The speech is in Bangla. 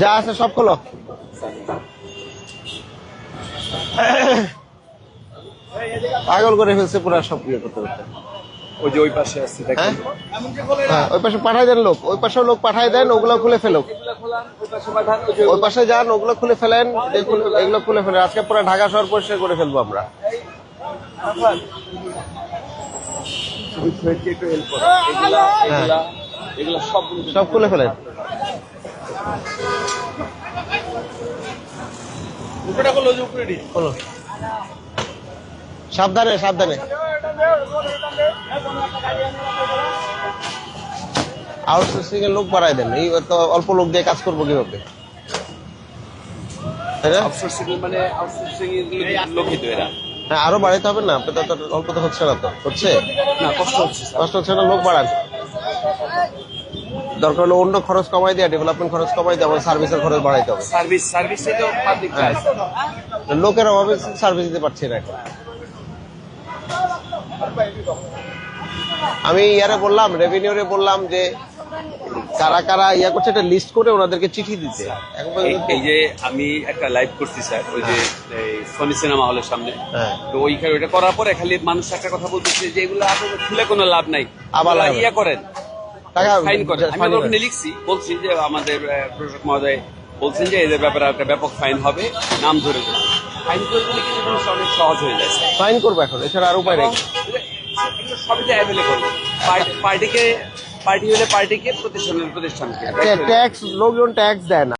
যা আছে সব খোলো। পাগল করে ফেলছে পুরা সব ইয়ে করতে করতে। ওই যে ওই পাশে আছে হ্যাঁ দেখেন। হ্যাঁ, ওই পাশে পাঠাই দেন লোক। ওই পাশেও লোক পাঠাই দেন ওগুলো খুলে ফেলো ওই পাশে যান ওগুলো খুলে ফেলেন এগুলো খুলে ফেলেন। আজকে পুরো ঢাকা শহর পরিষ্কার করে ফেলব আমরা। সবগুলো সব খুলে ফেলেন। উপরে করল যে উপরে খোলো। সাবধানে সাবধানে। আউটসোর্সিং এর লোক বাড়াই দেন। এই তো অল্প লোক দিয়ে কাজ করব কীভাবে? মানে আউটসোর্সিং এর লোকিত এরা হ্যাঁ আরও বাড়াইতে হবে না? আপনি তো তো অল্প তো হচ্ছে না তো। হচ্ছে? না কষ্ট হচ্ছে কষ্ট হচ্ছে না লোক বাড়ান। দরকার হলে অন্য খরচ কমাই দেওয়া ডেভেলপমেন্ট খরচ কমাই দেওয়া সার্ভিসের খরচ বাড়াইতে হবে। সার্ভিস সার্ভিস তো পাবলিক হ্যাঁ। লোকের অভাবে সার্ভিস দিতে পারছি না এখন। আমি ইয়ারে বললাম রেভিনিউরে বললাম যে কারা কারা ইয়া করছে একটা লিস্ট করে ওনাদেরকে চিঠি দিতে। এই যে আমি একটা লাইভ করছি স্যার ওই যে সনি সিনেমা হলের সামনে। হ্যাঁ। তো ওইখানে ওইটা করার পরে খালি মানুষ একটা কথা বলতেছে যে এগুলো খুলে কোনো লাভ নাই। আবার। ইয়ে করেন। টাকা ফাইন করেন। আমি ওখানে লিখছি বলছি যে আমাদের প্রশাসক মহোদয় বলছেন যে এদের ব্যাপারে একটা ব্যাপক ফাইন হবে নাম ধরে ফাইন করে কিন্তু জিনিসটা অনেক সহজ হয়ে যায়। ফাইন করব এখন এছাড়া আর উপায় নেই। সবই তো অ্যাভেলেবল পার্টিকে পার্টি হলে পার্টিকে প্রতিষ্ঠানের প্রতিষ্ঠানকে। ট্যাক্স লোকজন ট্যাক্স দেয় না।